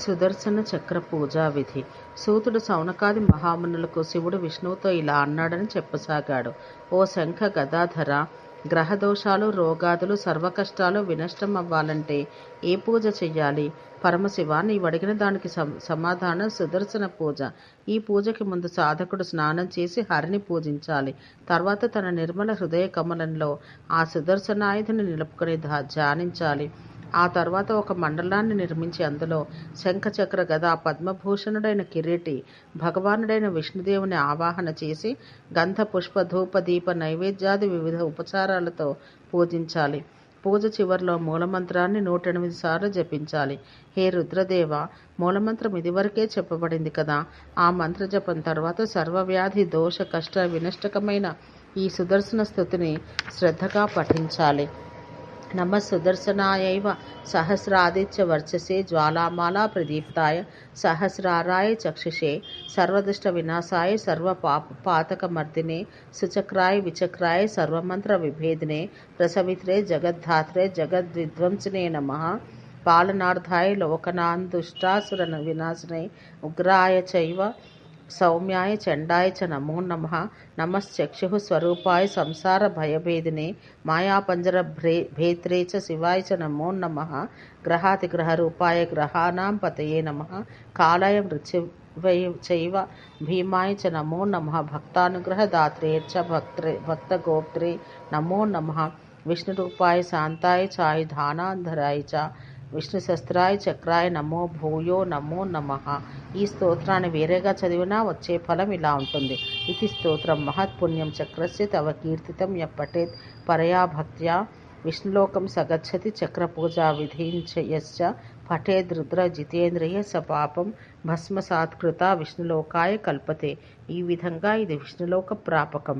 సుదర్శన చక్ర పూజా విధి. సూతుడు సౌనకాది మహామునులకు శివుడు విష్ణువుతో ఇలా అన్నాడని చెప్పసాగాడు. ఓ శంఖ గదాధర గ్రహదోషాలు రోగాదులు సర్వకష్టాలు వినష్టం అవ్వాలంటే ఏ పూజ చెయ్యాలి? పరమశివ నీవు అడిగిన దానికి సమాధానం సుదర్శన పూజ. ఈ పూజకి ముందు సాధకుడు స్నానం చేసి హరిని పూజించాలి. తర్వాత తన నిర్మల హృదయ కమలంలో ఆ సుదర్శనాయుధుని నిలుపుకొని ధ్యానించాలి. ఆ తర్వాత ఒక మండలాన్ని నిర్మించి అందులో శంఖచక్ర గద పద్మభూషణుడైన కిరీటి భగవానుడైన విష్ణుదేవుని ఆవాహన చేసి గంధ పుష్ప ధూప దీప నైవేద్యాది వివిధ ఉపచారాలతో పూజించాలి. పూజ చివరిలో మూలమంత్రాన్ని నూట ఎనిమిది సార్లు జపించాలి. హే రుద్రదేవ మూలమంత్రం ఇదివరకే చెప్పబడింది కదా. ఆ మంత్ర జపం తర్వాత సర్వవ్యాధి దోష కష్ట వినష్టకమైన ఈ సుదర్శన స్థుతిని శ్రద్ధగా పఠించాలి. नम सुदर्शनाय सहस्रादित्यवर्चसे ज्वालामाला प्रदीप्ताय सहस्राराय चक्षुषे सर्वदुष्टविनाशाय सर्वपातकमर्दिने सुचक्राय विचक्राय सर्वमन्त्रविभेदिने प्रसवित्रे जगद्धात्रे जगद्विध्वंसने नमः। पालनार्थाय लोकनान्दुष्टासुरविनाशने उग्राय चैव సౌమ్యాయ చండాయ చ నమో నమ. నమశ్చక్షు స్వరూపాయ సంసార భయభేదినే మాయాపంజర భ్రే భేత్రే చ శివాయ చ నమో నమ. గ్రహాతిగ్రహ రూపాయ గ్రహాణం పతయే నమ. కాలాయ మృత్యువై చైవ భీమాయ చ నమో నమ. భక్తానుగ్రహదాత్రే చ భక్త్రే భక్తగోప్త్రే నమో నమ. విష్ణురూపాయ శాంతాయ చాయ ధానాంధరాయ చ విష్ణుశస్త్రాయ చక్రాయ నమో భూయో నమో నమ. ఈ స్తోత్రాన్ని వేరేగా చదివినా వచ్చే ఫలం ఇలా ఉంటుంది. ఇది స్తోత్రం మహత్పుణ్యం చక్రస్య తవ కీర్తితం ఎప్పటేత్ పరయా భక్త్యా విష్ణులోకం సగచ్చతి చక్రపూజా విధించయశ్చ పఠేద్ రుద్ర జితేంద్రియ సపాపం భస్మ భస్మసాత్కృత విష్ణులోకాయ కల్పతే. ఈ విధంగా ఇది విష్ణులోక ప్రాపకం.